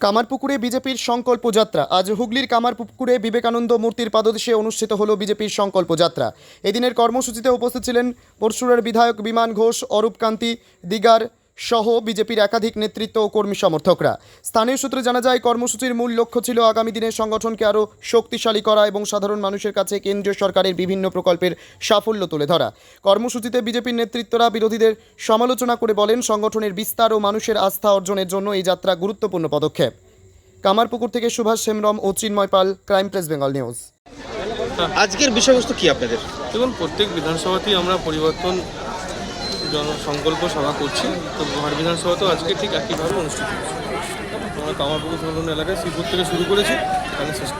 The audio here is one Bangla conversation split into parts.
কামারপুকুরে বিজেপির সংকল্প যাত্রা। আজ হুগলির কামারপুকুরে বিবেকানন্দ মূর্তির পাদদেশে অনুষ্ঠিত হল বিজেপির সংকল্প যাত্রা। এদিনের কর্মসূচিতে উপস্থিত ছিলেন পরশুরার বিধায়ক বিমান ঘোষ অরূপকান্তি দিগার সহ বিজেপির একাধিক নেতৃত্ব ও কর্মী সমর্থকরা। স্থানীয় সূত্রে জানা যায় কর্মসূচির মূল লক্ষ্য ছিল আগামী দিনে সংগঠনকে আরও শক্তিশালী করা এবং সাধারণ মানুষের কাছে কেন্দ্রীয় সরকারের বিভিন্ন প্রকল্পের সাফল্য তুলে ধরা। কর্মসূচিতে বিজেপির নেতৃত্বরা বিরোধীদের সমালোচনা করে বলেন সংগঠনের বিস্তার ও মানুষের আস্থা অর্জনের জন্য এই যাত্রা গুরুত্বপূর্ণ পদক্ষেপ। কামারপুকুর থেকে সুভাষ হেমরম ও Chinmoy Pal crime press Bengal news. আজকের বিষয়বস্তু কি আপনাদের? দেখুন প্রত্যেক বিধানসভাতেই আমরা পরিবর্তন জন সংকল্প সভা করছি। তো গোহার বিধানসভাতেও আজকে ঠিক একইভাবে অনুষ্ঠিত হচ্ছে আমরা কামারপুকুর সংলগ্ন এলাকায় শ্রীপুর থেকে শুরু করেছি এখানে শেষ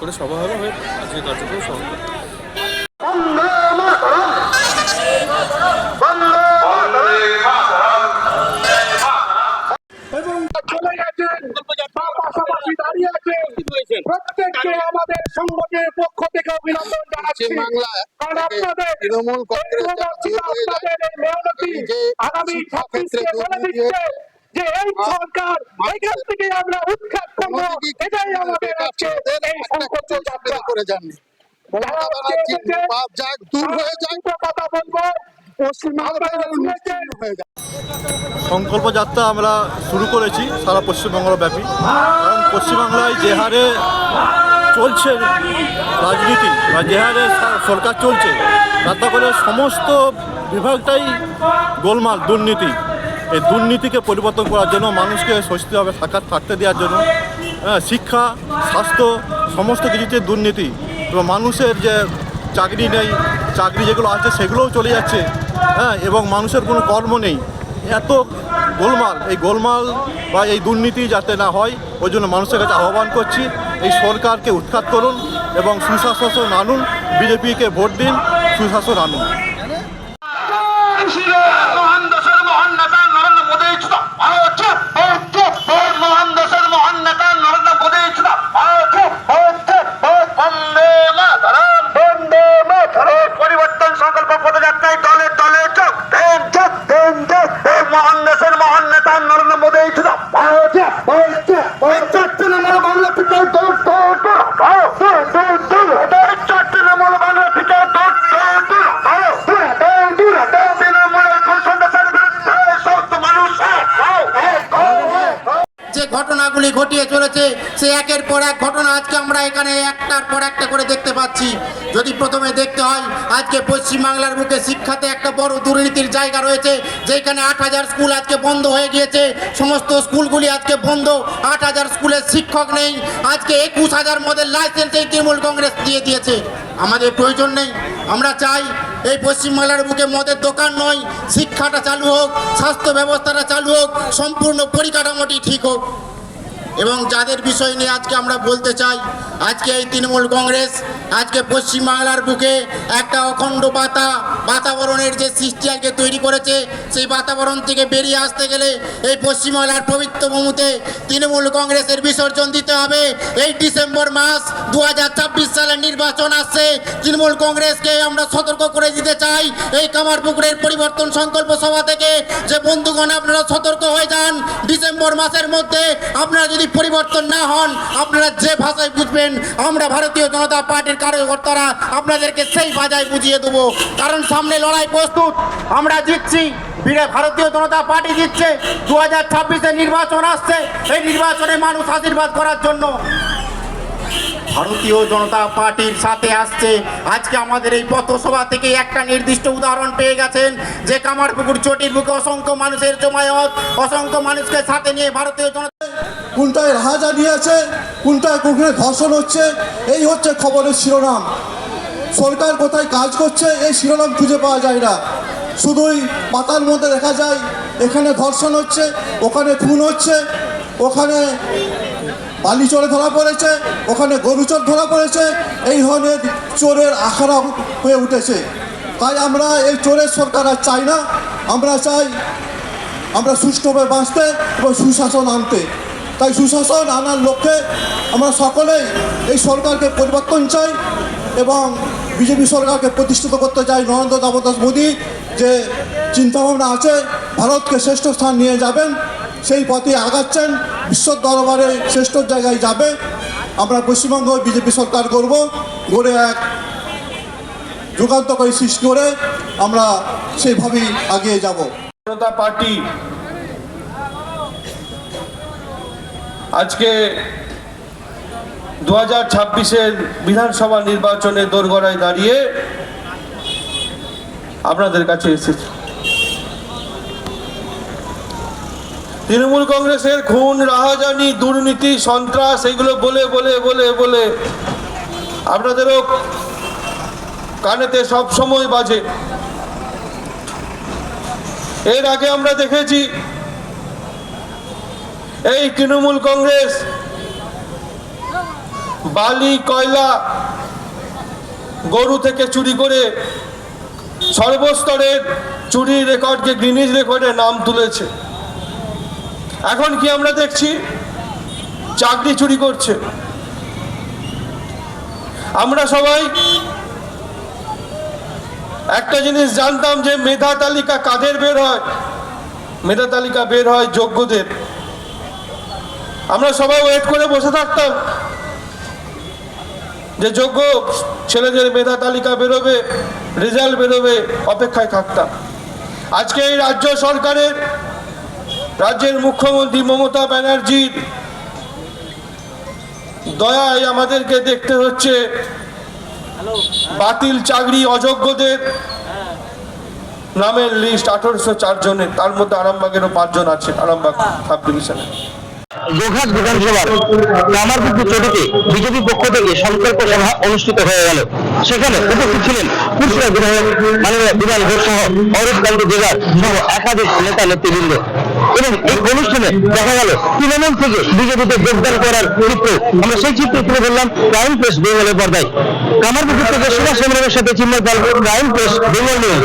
করে সভা হবে হয়ে আজকে কার্যক্রম সমাপ্ত। দাঁড়িয়ে আছেন প্রত্যেককে আমাদের সংগঠনের পক্ষ থেকে অভিনন্দন জানাচ্ছি। আপনাদের তৃণমূল কংগ্রেস যে এই সরকার এখান থেকে আমরা উৎখাত করব। এটাই আমাদের আজকে এই সংকল্প যাত্রা। করে যাননি পাপ যাক দূর হয়ে যাক। কথা বলব। সংকল্প যাত্রা আমরা শুরু করেছি সারা পশ্চিমবঙ্গ ব্যাপী কারণ পশ্চিমবাংলায় যে হারে চলছে রাজনীতি বা যে হারে সরকার চলছে তাতে করে সমস্ত বিভাগটাই গোলমাল দুর্নীতি। এই দুর্নীতিকে পরিবর্তন করার জন্য মানুষকে স্বস্তিভাবে থাকা থাকতে দেওয়ার জন্য হ্যাঁ, শিক্ষা স্বাস্থ্য সমস্ত কিছুতে দুর্নীতি। এবং মানুষের যে চাকরি নেই চাকরি যেগুলো আছে সেগুলোও চলে যাচ্ছে হ্যাঁ এবং মানুষের কোনো কর্ম নেই। এত গোলমাল, এই গোলমাল বা এই দুর্নীতি যাতে না হয়, ওই জন্য মানুষের কাছে আহ্বান করছি, এই সরকারকে উৎখাত করুন এবং সুশাসন আনুন, বিজেপিকে ভোট দিন, সুশাসন আনুন। যে ঘটনাগুলি ঘটিয়ে চলেছে, সে একের পর এক ঘটনা আজকে আমরা এখানে একটার পর একটা করে দেখতে পাচ্ছি। যদি প্রথমে দেখতে হয়, আজকে পশ্চিমবাংলার বুকে শিক্ষাতে একটা বড় দুর্নীতির জায়গা রয়েছে, যেখানে আট হাজার স্কুল আজকে বন্ধ হয়ে গিয়েছে। সমস্ত স্কুলগুলি আজকে বন্ধ, আট হাজার স্কুলের শিক্ষক নেই। আজকে একুশ হাজার মদের লাইসেন্স এই তৃণমূল কংগ্রেস দিয়ে দিয়েছে। আমাদের প্রয়োজন নেই। আমরা চাই এই পশ্চিমবাংলার বুকে মদের দোকান নয়, শিক্ষাটা চালু হোক, স্বাস্থ্য ব্যবস্থাটা চালু হোক, সম্পূর্ণ পরিকাঠামোটি ঠিক হোক। এবং যাদের বিষয় নিয়ে আজকে আমরা বলতে চাই আজকে এই তৃণমূল কংগ্রেস, আজকে পশ্চিমবাংলার বুকে একটা অখণ্ড বাতা, বাতাবরণের যে সৃষ্টি আজকে তৈরি করেছে, সেই বাতাবরণ থেকে বেরিয়ে আসতে গেলে এই পশ্চিমবাংলার পবিত্র ভূমিতে তৃণমূল কংগ্রেসের বিসর্জন দিতে হবে। এই ডিসেম্বর মাস দু সালের নির্বাচন আসছে। তৃণমূল কংগ্রেসকে আমরা সতর্ক করে দিতে চাই। এই কামারপুকুরের পরিবর্তন সংকল্প সভা থেকে যে বন্ধুগণ, আপনারা সতর্ক হয়ে যান। ডিসেম্বর মাসের মধ্যে আপনারা যদি পরিবর্তন না হন, আপনারা যে ভাষায় বুঝবেন আমরা ভারতীয় জনতা পার্টির কার্যকর্তারা আপনাদেরকে সেই বাজায় বুঝিয়ে দেবো। কারণ সামনে লড়াই প্রস্তুত, আমরা জিতছি ভারতীয় জনতা পার্টি জিতছে দু হাজার নির্বাচন আসছে, এই নির্বাচনে মানুষ আশীর্বাদ করার জন্য। ভারতীয় জনতা পার্টির সাথে আসছে, আজকে আমাদের এই পথসভা থেকে একটা নির্দিষ্ট উদাহরণ পেয়ে গেছেন, যে কামারপুকুর চটির বুকে অসংখ্য মানুষের জমায়ত, অসংখ্য মানুষকে সাথে নিয়ে ভারতীয় জনতা কোনটায় রাজা নিয়েছে কোনটায় কোনখানে ধর্ষণ হচ্ছে, এই হচ্ছে খবরের শিরোনাম। সরকার কোথায় কাজ করছে, এই শিরোনাম খুঁজে পাওয়া যায় না। শুধুই পাতার মধ্যে দেখা যায়, এখানে ধর্ষণ হচ্ছে, ওখানে খুন হচ্ছে, ওখানে বালি চোরে ধরা পড়েছে, ওখানে গরু চোর ধরা পড়েছে, এই ধরনের চোরের আখাড়া হয়ে উঠেছে। তাই আমরা এই চোরের সরকার আর চাই না, আমরা চাই আমরা সুষ্ঠুভাবে বাঁচতে এবং সুশাসন আনতে। তাই সুশাসন আনার লক্ষ্যে আমরা সকলেই এই সরকারকে পরিবর্তন চাই এবং বিজেপি সরকারকে প্রতিষ্ঠিত করতে চাই। নরেন্দ্র দামোদাস মোদী যে চিন্তাভাবনা আছে, ভারতকে শ্রেষ্ঠ স্থান নিয়ে যাবেন, সেই পথে আগাচ্ছেন, বিশ্ব দরবারে শ্রেষ্ঠ জায়গায় যাবে। আমরা পশ্চিমবঙ্গ বিজেপি সরকার করব গড়ে এক যুগান্তকারী সৃষ্টি করে আমরা সেইভাবেই এগিয়ে যাব। জনতা পার্টি আজকে দু হাজার ছাব্বিশের বিধানসভা নির্বাচনে দোরগড়ায় দাঁড়িয়ে আপনাদের কাছে এসেছে। তৃণমূল কংগ্রেসের খুন, রাহাজানি, দুর্নীতি, সন্ত্রাস এগুলো বলে বলে বলে বলে আপনাদেরও কানেতে সব সময় বাজে। এর আগে আমরা দেখেছি এই তৃণমূল কংগ্রেস, বালি, কয়লা, গরু থেকে চুরি করে সর্বস্তরের চুরির রেকর্ডকে গ্রিনিজ রেকর্ডে নাম তুলেছে। এখন কি আমরা দেখছি? চাকরি চুরি করছে। আমরা সবাই একটা জিনিস জানতাম যে মেধা তালিকা কাদের বের হয়? মেধা তালিকা বের হয় যোগ্যদের। আমরা সবাই ওয়েট করে বসে থাকতাম। যে যোগ্য ছেলেদের মেধা তালিকা বেরোবে রেজাল্ট বেরোবে, অপেক্ষায় থাকতাম। আজকে এই রাজ্য সরকারের, রাজ্যের মুখ্যমন্ত্রী মমতা ব্যানার্জির দয়ায় আমাদেরকে দেখতে হচ্ছে বাতিল চাকরি অযোগ্যদের নামের লিস্ট আঠারোশো চার জনের। তার মধ্যে আরামবাগেরও পাঁচজন আছে, আরামবাগ সাব ডিভিশনে গোঘাট বিধানসভার কামারপুকুর চটিতে বিজেপি পক্ষ থেকে সংকল্প সভা অনুষ্ঠিত হয়ে গেল। সেখানে উপস্থিত ছিলেন পুরসুরা বিধায়ক মাননীয় বিধান ঘোষ সহ অরূপ কান্তি দেগার সহ একাধিক নেতা নেতৃবৃন্দ। এবং এই অনুষ্ঠানে দেখা গেল তৃণমূল থেকে বিজেপিতে যোগদান করার চিত্র। আমরা সেই চিত্র তুলে ধরলাম ক্রাইম প্রেস বেঙ্গলের পর্দায়। কামারপুকুর থেকে সুভাষ চন্দ্রের সাথে Chinmoy Pal, crime press Bengal news.